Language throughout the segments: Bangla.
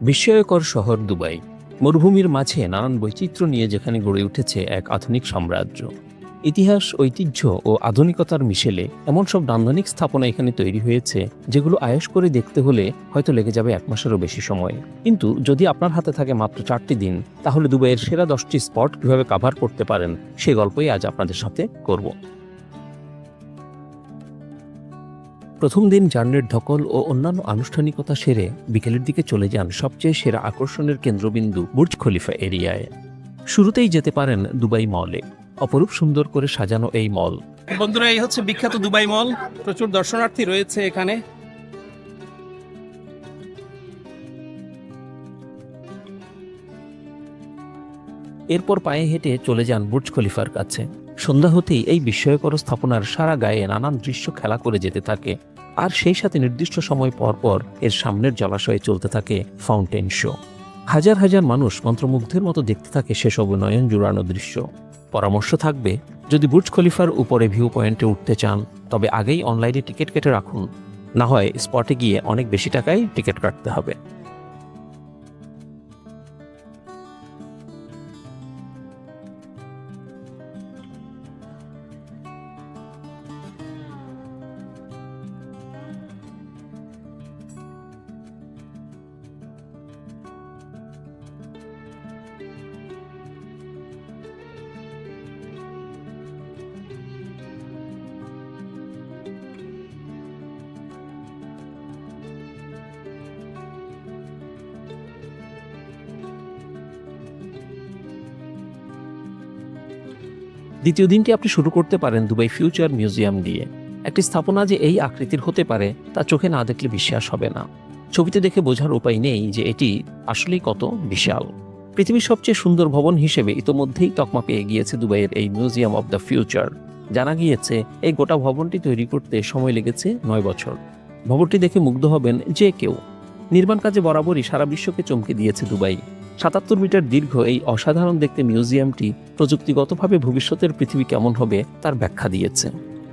বিস্ময়কর শহর দুবাই। মরুভূমির মাঝে নানান বৈচিত্র্য নিয়ে যেখানে গড়ে উঠেছে এক আধুনিক সাম্রাজ্য। ইতিহাস, ঐতিহ্য ও আধুনিকতার মিশেলে এমন সব নান্দনিক স্থাপনা এখানে তৈরি হয়েছে, যেগুলো আয়েশ করে দেখতে হলে হয়তো লেগে যাবে এক মাসেরও বেশি সময়। কিন্তু যদি আপনার হাতে থাকে মাত্র চারটি দিন, তাহলে দুবাইয়ের সেরা দশটি স্পট কীভাবে কাভার করতে পারেন, সে গল্পই আজ আপনাদের সাথে করব। প্রথম দিন জার্নের ধকল ও অন্যান্য আনুষ্ঠানিকতা সেরে বিকেলের দিকে চলে যান সবচেয়ে সেরা আকর্ষণের কেন্দ্রবিন্দু বুর্জ খলিফা এরিয়ায়। শুরুতেই যেতে পারেন দুবাই মলে। অপরূপ সুন্দর করে সাজানো এই মল। বন্ধুরা এই হচ্ছে বিখ্যাত দুবাই মল। প্রচুর দর্শনার্থী রয়েছে এখানে। এরপর পায়ে হেঁটে চলে যান বুর্জ খলিফার কাছে। সন্ধ্যা হতেই এই বিস্ময়কর স্থাপনার সারা গায়ে নানান দৃশ্য খেলা করে যেতে থাকে, আর সেই সাথে নির্দিষ্ট সময় পর পর এর সামনের জলাশয়ে চলতে থাকে ফাউন্টেন শো। হাজার হাজার মানুষ মন্ত্রমুগ্ধের মতো দেখতে থাকে সেসব নয়ন জুড়ানো দৃশ্য। পরামর্শ থাকবে, যদি বুর্জ খলিফার উপরে ভিউ পয়েন্টে উঠতে চান, তবে আগেই অনলাইনে টিকিট কেটে রাখুন। না হয় স্পটে গিয়ে অনেক বেশি টাকায় টিকিট কাটতে হবে। দ্বিতীয় দিনটি আপনি শুরু করতে পারেন দুবাই ফিউচার মিউজিয়াম দিয়ে। একটি স্থাপনা যে এই আকৃতির হতে পারে, তা চোখে না দেখলে বিশ্বাস হবে না। ছবিতে দেখে বোঝার উপায় নেই যে এটি আসলেই কত বিশাল। পৃথিবীর সবচেয়ে সুন্দর ভবন হিসেবে ইতোমধ্যেই তকমা পেয়ে গিয়েছে দুবাইয়ের এই মিউজিয়াম অব দ্য ফিউচার। জানা গিয়েছে, এই গোটা ভবনটি তৈরি করতে সময় লেগেছে নয় বছর। ভবনটি দেখে মুগ্ধ হবেন যে কেউ। নির্মাণ কাজে বরাবরই সারা বিশ্বকে চমকে দিয়েছে দুবাই। সাতাত্তর মিটার দীর্ঘ এই অসাধারণ দেখতে মিউজিয়ামটি প্রযুক্তিগতভাবে ভবিষ্যতের পৃথিবী কেমন হবে তার ব্যাখ্যা দিয়েছে।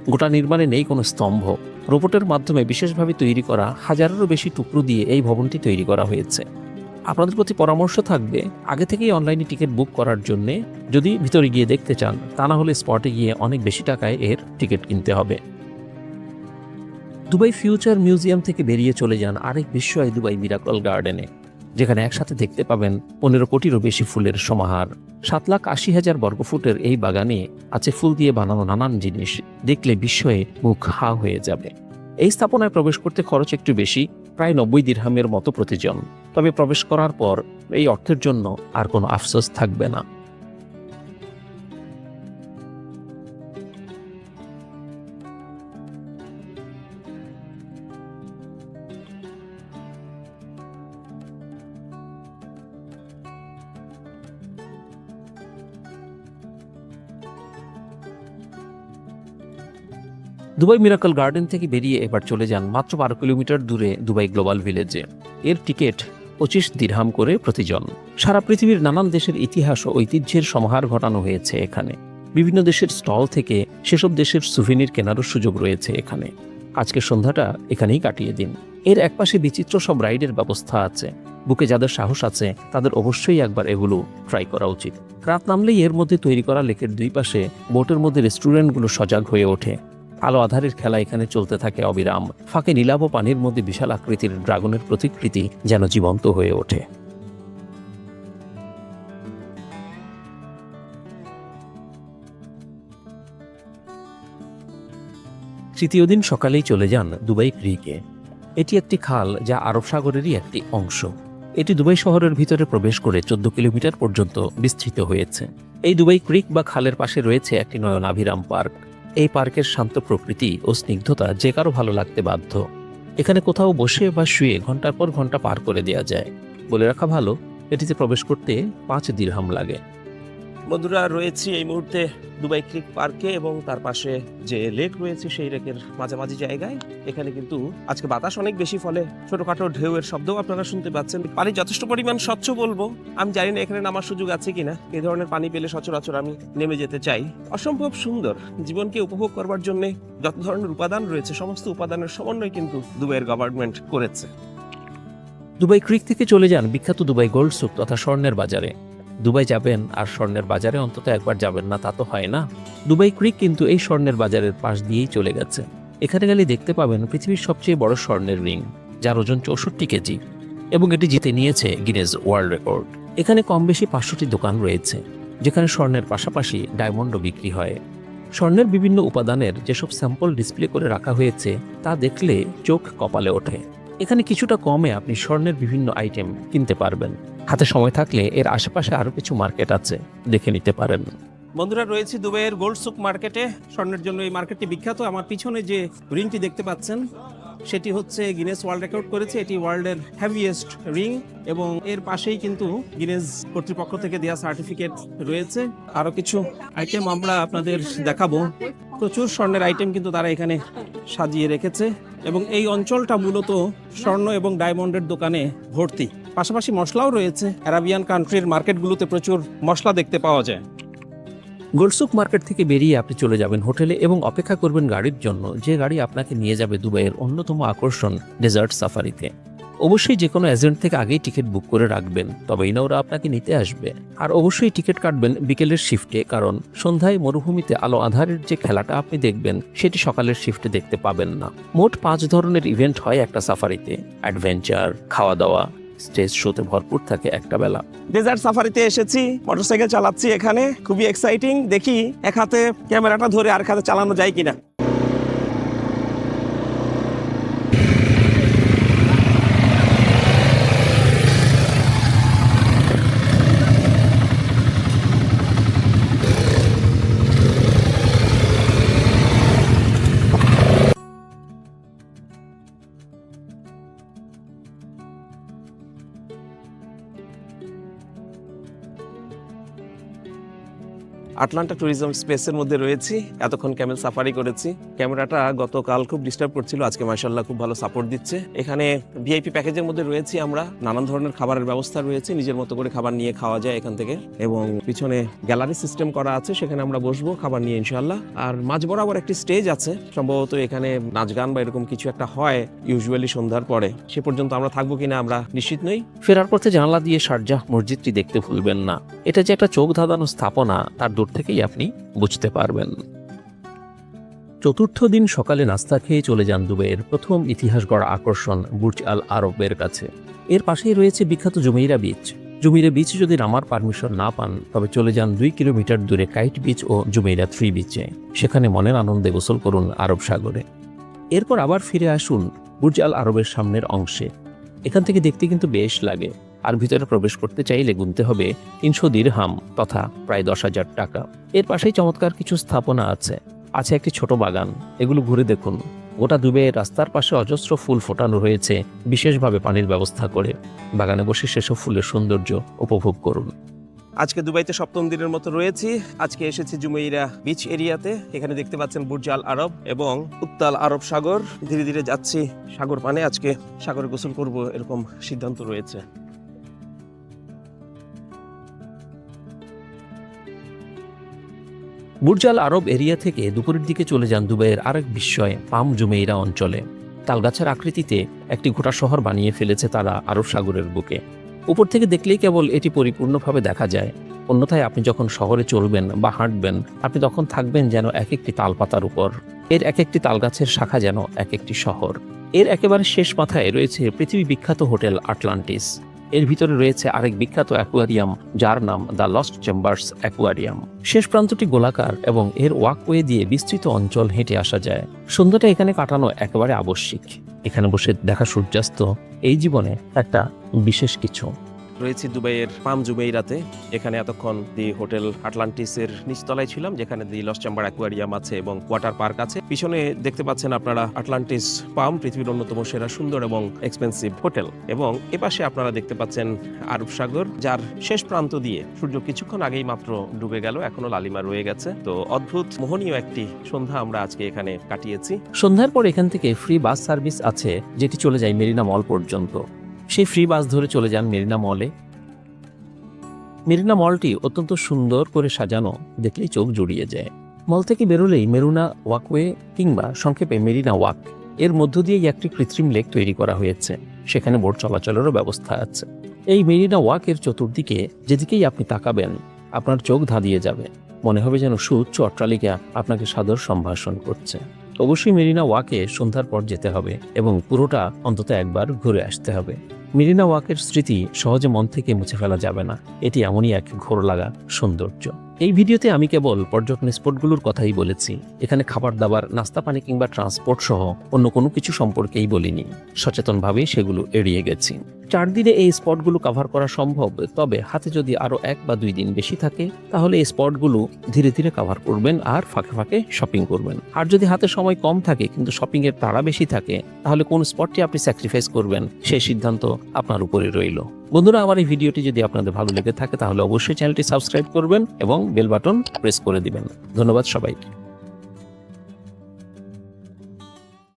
গোটা নির্মাণে নেই কোনো স্তম্ভ। রোবটের মাধ্যমে বিশেষভাবে তৈরি করা হাজারেরও বেশি টুকরো দিয়ে এই ভবনটি তৈরি করা হয়েছে। আপনাদের প্রতি পরামর্শ থাকবে, আগে থেকেই অনলাইনে টিকিট বুক করার জন্যে। যদি ভিতরে গিয়ে দেখতে চান, তা না হলে স্পটে গিয়ে অনেক বেশি টাকায় এর টিকিট কিনতে হবে। দুবাই ফিউচার মিউজিয়াম থেকে বেরিয়ে চলে যান আরেক বিস্ময় দুবাই মিরাকল গার্ডেনে। যেখানে একসাথে দেখতে পাবেন পনেরো কোটিরও বেশি ফুলের সমাহার। সাত লাখ আশি হাজার বর্গফুটের এই বাগানে আছে ফুল দিয়ে বানানো নানান জিনিস। দেখলে বিস্ময়ে মুখ হা হয়ে যাবে। এই স্থাপনায় প্রবেশ করতে খরচ একটু বেশি, প্রায় নব্বই দিরহামের মতো প্রতিজন। তবে প্রবেশ করার পর এই অর্থের জন্য আর কোনো আফসোস থাকবে না। দুবাই মিরাকল গার্ডেন থেকে বেরিয়ে এবার চলে যান মাত্র বারো কিলোমিটার দূরে দুবাই গ্লোবাল ভিলেজে। এর টিকিট পঁচিশ দিরহাম করে প্রতিজন। সারা পৃথিবীর নানান দেশের ইতিহাস ও ঐতিহ্যের সমাহার ঘটানো হয়েছে এখানে। বিভিন্ন দেশের স্টল থেকে সেসব দেশের সুভেনির কেনারও সুযোগ রয়েছে এখানে। আজকের সন্ধ্যাটা এখানেই কাটিয়ে দিন। এর একপাশে বিচিত্র সব রাইডের ব্যবস্থা আছে। বুকে যাদের সাহস আছে, তাদের অবশ্যই একবার এগুলো ট্রাই করা উচিত। রাত নামলেই এর মধ্যে তৈরি করা লেকের দুই পাশে, বোটের মধ্যে রেস্টুরেন্টগুলো সজাগ হয়ে ওঠে। আলো আধারের খেলা এখানে চলতে থাকে অবিরাম। ফাঁকে নীলাভ পানির মধ্যে বিশাল আকৃতির ড্রাগনের প্রতিকৃতি যেন জীবন্ত হয়ে ওঠে। তৃতীয় দিন সকালেই চলে যান দুবাই ক্রিকে। এটি একটি খাল যা আরব সাগরেরই একটি অংশ। এটি দুবাই শহরের ভিতরে প্রবেশ করে চোদ্দ কিলোমিটার পর্যন্ত বিস্তৃত হয়েছে। এই দুবাই ক্রিক বা খালের পাশে রয়েছে একটি নয়নাভিরাম পার্ক। এই পার্কের শান্ত প্রকৃতি ও স্নিগ্ধতা যে কারও ভালো লাগতে বাধ্য। এখানে কোথাও বসে বা শুয়ে ঘণ্টার পর ঘণ্টা পার করে দেওয়া যায়। বলে রাখা ভালো, এটিতে প্রবেশ করতে পাঁচ দীর্হাম লাগে। বন্ধুরা, রয়েছি এই মুহূর্তে দুবাই ক্রিক পার্কে এবং তার পাশে যে লেক রয়েছে সেই লেকের মাঝামাঝি জায়গায়। এখানে কিন্তু আজকে বাতাস অনেক বেশি, ফলে ছোটখাটো ঢেউয়ের শব্দও আপনারা শুনতে পাচ্ছেন। পানি যথেষ্ট পরিমাণ স্বচ্ছ বলব। আমি জানি না এখানে নামার সুযোগ আছে কিনা। এই ধরনের পানি পেলে সচরাচর আমি নেমে যেতে চাই। অসম্ভব সুন্দর। জীবনকে উপভোগ করবার জন্য যত ধরনের উপাদান রয়েছে, সমস্ত উপাদানের সমন্বয় কিন্তু দুবাইয়ের গভর্নমেন্ট করেছে। দুবাই ক্রিক থেকে চলে যান বিখ্যাত দুবাই গোল্ড সুক তথা স্বর্ণের বাজারে। দুবাই যাবেন আর স্বর্ণের বাজারে অন্তত একবার যাবেন না, তা তো হয় না। দুবাই ক্রিক কিন্তু এই স্বর্ণের বাজারের পাশ দিয়েই চলে গেছে। এখানে গেলে দেখতে পাবেন পৃথিবীর সবচেয়ে বড় স্বর্ণের রিং, যার ওজন চৌষট্টি কেজি এবং এটি জিতে নিয়েছে গিনেজ ওয়ার্ল্ড রেকর্ড এখানে কম বেশি পাঁচশোটি দোকান রয়েছে, যেখানে স্বর্ণের পাশাপাশি ডায়মন্ডও বিক্রি হয়। স্বর্ণের বিভিন্ন উপাদানের যেসব স্যাম্পল ডিসপ্লে করে রাখা হয়েছে, তা দেখলে চোখ কপালে ওঠে। এখানে কিছুটা কমে আপনি স্বর্ণের বিভিন্ন আইটেম কিনতে পারবেন। হাতে সময় থাকলে এর আশেপাশে আরও কিছু মার্কেট আছে, দেখে নিতে পারেন। বন্ধুরা, রয়েছে দুবাইয়ের গোল্ড সুক মার্কেটে স্বর্ণের জন্য এই মার্কেটটি বিখ্যাত। আমার পিছনে যে রিংটি দেখতে পাচ্ছেন সেটি হচ্ছে গিনেস ওয়ার্ল্ড রেকর্ড করেছে। এটি ওয়ার্ল্ডের হ্যাভিয়েস্ট রিং এবং এর পাশেই কিন্তু গিনেস কর্তৃপক্ষ থেকে দেওয়া সার্টিফিকেট রয়েছে। আরও কিছু আইটেম আমরা আপনাদের দেখাবো। প্রচুর স্বর্ণের আইটেম কিন্তু তারা এখানে সাজিয়ে রেখেছে এবং এই অঞ্চলটা মূলত স্বর্ণ এবং ডায়মন্ডের দোকানে ভর্তি। পাশাপাশি মশলাও রয়েছে। অ্যারাবিয়ান কান্ট্রির মার্কেটগুলোতে প্রচুর মশলা দেখতে পাওয়া যায়। গোলসুক মার্কেট থেকে বেরিয়ে আপনি চলে যাবেন হোটেলে এবং অপেক্ষা করবেন গাড়ির জন্য। যে গাড়ি আপনাকে নিয়ে যাবে দুবাইয়ের অন্যতম আকর্ষণ ডেজার্ট সাফারিতে। অবশ্যই যে কোনো এজেন্ট থেকে আগেই টিকিট বুক করে রাখবেন, তবেই না ওরা আপনাকে নিতে আসবে। আর অবশ্যই টিকিট কাটবেন বিকেলের শিফটে, কারণ সন্ধ্যায় মরুভূমিতে আলো আধারের যে খেলাটা আপনি দেখবেন, সেটি সকালের শিফটে দেখতে পাবেন না। মোট পাঁচ ধরনের ইভেন্ট হয় একটা সাফারিতে। অ্যাডভেঞ্চার, খাওয়া দাওয়া স্টেজ শোতে ভরপুর থাকে একটা বেলা। ডেজার্ট সাফারিতে এসেছি, মোটরসাইকেল চালাচ্ছি এখানে, খুবই এক্সাইটিং দেখি এক হাতে ক্যামেরাটা ধরে আর হাতে চালানো যায় কিনা। আটলান্টা ট্যুরিজম স্পেসের মধ্যে রয়েছি। এতক্ষণ ক্যামেল সাফারি করেছি। ক্যামেরাটা গতকাল খুব ডিস্টার্ব করছিল। আজকে মার্শাল্লাহ খুব ভালো সাপোর্ট দিচ্ছে। এখানে ভিআইপি প্যাকেজের মধ্যে রয়েছি আমরা। নানান ধরনের খাবারের ব্যবস্থা রয়েছে। নিজের মতো করে খাবার নিয়ে খাওয়া যায় এখান থেকে। এবং পিছনে গ্যালারি সিস্টেম করা আছে। সেখানে আমরা বসবো খাবার নিয়ে ইনশাল্লাহ আর মাঝ বরাবর একটি স্টেজ আছে। সম্ভবত এখানে নাচ গান বা এরকম কিছু একটা হয় ইউজুয়ালি সন্ধ্যার পরে। সে পর্যন্ত আমরা থাকব কিনা আমরা নিশ্চিত নই। ফেরার পথে জানালা দিয়ে শারজাহ মসজিদটি দেখতে ভুলবেন না। এটা যে একটা চোখ ধাঁধানো স্থাপনা, তার দূর থেকেই আপনি বুঝতে পারবেন। চতুর্থ দিন সকালে নাস্তা খেয়ে চলে যান দুবাইয়ের প্রথম ইতিহাস গড়া আকর্ষণ বুর্জ আল আরবের কাছে। এর পাশেই রয়েছে বিখ্যাত জুমেইরা বিচ। জুমেইরা বিচ যদি নামার পারমিশন না পান, তবে চলে যান দুই কিলোমিটার দূরে কাইট বিচ ও জুমেইরা থ্রি বিচে। সেখানে মনের আনন্দে গোসল করুন আরব সাগরে। এরপর আবার ফিরে আসুন বুর্জ আল আরবের সামনের অংশে। এখান থেকে দেখতে কিন্তু বেশ লাগে। আর ভিতরে প্রবেশ করতে চাইলে গুনতে হবে তিনশো দিরহাম তথা প্রায় দশ হাজার টাকা। এর পাশেই চমৎকার কিছু স্থাপনা আছে। আছে একটি ছোট বাগান। এগুলো ঘুরে দেখুন। গোটা দুবে রাস্তার পাশে অজস্র ফুল ফোটানো রয়েছে, বিশেষভাবে পানির ব্যবস্থা করে। বাগানে বসে সেসব ফুলের সৌন্দর্য উপভোগ করুন। আজকে দুবাইতে সপ্তম দিনের মতো রয়েছি। আজকে এসেছি জুমেইরা বিচ এরিয়াতে এখানে দেখতে পাচ্ছেন বুর্জাল আরব এবং উত্তাল আরব সাগর। ধীরে ধীরে যাচ্ছি সাগর পানে। আজকে সাগরে গোসল করব এরকম সিদ্ধান্ত রয়েছে। বুর্জাল আরব এরিয়া থেকে দুপুরের দিকে চলে যান দুবাইয়ের আরেক বিস্ময় পাম জুমেইরা অঞ্চলে। তালগাছের আকৃতিতে একটি গোটা শহর বানিয়ে ফেলেছে তারা আরব সাগরের বুকে। উপর থেকে দেখলেই কেবল এটি পরিপূর্ণভাবে দেখা যায়। অন্যথায় আপনি যখন শহরে চলবেন বা হাঁটবেন, আপনি তখন থাকবেন যেন এক একটি তালপাতার উপর। এর এক একটি তালগাছের শাখা যেন এক একটি শহর। এর একেবারে শেষ মাথায় রয়েছে পৃথিবী বিখ্যাত হোটেল আটলান্টিস। এর ভিতরে রয়েছে আরেক বিখ্যাত অ্যাকোয়ারিয়াম, যার নাম দ্য লস্ট চেম্বার্স অ্যাকোয়ারিয়াম। শেষ প্রান্তটি গোলাকার এবং এর ওয়াকওয়ে দিয়ে বিস্তৃত অঞ্চল হেঁটে আসা যায়। সন্ধ্যাটা এখানে কাটানো একেবারে আবশ্যিক। এখানে বসে দেখা সূর্যাস্ত, এই জীবনে একটা বিশেষ কিছু। রয়েছি দুবাইয়ের পাম জুমেইরাতে এখানে এতক্ষণ দি হোটেল আটলান্টিসের নিচতলায় ছিলাম, যেখানে দি লস চেম্বার অ্যাকুয়ারিয়াম আছে এবং ওয়াটার পার্ক আছে। পিছনে দেখতে পাচ্ছেন আপনারা আটলান্টিস পাম, পৃথিবীর অন্যতম সেরা সুন্দর এবং এক্সপেন্সিভ হোটেল। এবং এপাশে আপনারা দেখতে পাচ্ছেন আরব সাগর, যার শেষ প্রান্ত দিয়ে সূর্য কিছুক্ষণ আগেই মাত্র ডুবে গেল, এখনও লালিমা রয়ে গেছে। তো অদ্ভুত, মোহনীয় একটি সন্ধ্যা আমরা আজকে এখানে কাটিয়েছি। সন্ধ্যার পর এখান থেকে ফ্রি বাস সার্ভিস আছে, যেটি চলে যায় মেরিনা মল পর্যন্ত। সেই ফ্রি বাস ধরে চলে যান মেরিনা মলে মেরিনা মলটি অত্যন্ত সুন্দর করে সাজানো, দেখলেই চোখ জুড়িয়ে যায়। মল থেকে বেরোলেই মেরুনা ওয়াকওয়ে কিংবা সংক্ষেপে মেরিনা ওয়াক এর মধ্য দিয়েই একটি কৃত্রিম লেক তৈরি করা হয়েছে। সেখানে বোট চলাচলেরও ব্যবস্থা আছে। এই মেরিনা ওয়াকের চতুর্দিকে যেদিকেই আপনি তাকাবেন, আপনার চোখ ধাঁধিয়ে যাবে। মনে হবে যেন সুউচ্চ অট্টালিকা আপনাকে সাদর সম্ভাষণ করছে। অবশ্যই মেরিনা ওয়াকে সন্ধ্যার পর যেতে হবে এবং পুরোটা অন্তত একবার ঘুরে আসতে হবে। মেরিনা ওয়াকের স্মৃতি সহজে মন থেকে মুছে ফেলা যাবে না। এটি এমনই এক ঘোর লাগা সৌন্দর্য। এই ভিডিওতে আমি কেবল পর্যটন স্পটগুলোর কথাই বলেছি। এখানে খাবার দাবার, নাস্তা, পানি কিংবা ট্রান্সপোর্ট সহ অন্য কোনো কিছু সম্পর্কেই বলিনি। সচেতনভাবে সেগুলো এড়িয়ে গেছি। চার দিনে এই স্পটগুলো কভার করা সম্ভব, তবে হাতে যদি আরও এক বা দুই দিন বেশি থাকে, তাহলে এই স্পটগুলো ধীরে ধীরে কভার করবেন আর ফাঁকে ফাঁকে শপিং করবেন। আর যদি হাতে সময় কম থাকে কিন্তু শপিংয়ের তাড়া বেশি থাকে, তাহলে কোন স্পটটি আপনি স্যাক্রিফাইস করবেন সেই সিদ্ধান্ত আপনার উপরে রইল। বন্ধুরা, আমার এই ভিডিওটি যদি আপনাদের ভালো লেগে থাকে, তাহলে অবশ্যই চ্যানেলটি সাবস্ক্রাইব করবেন এবং বেল বাটন প্রেস করে দিবেন। ধন্যবাদ সবাইকে।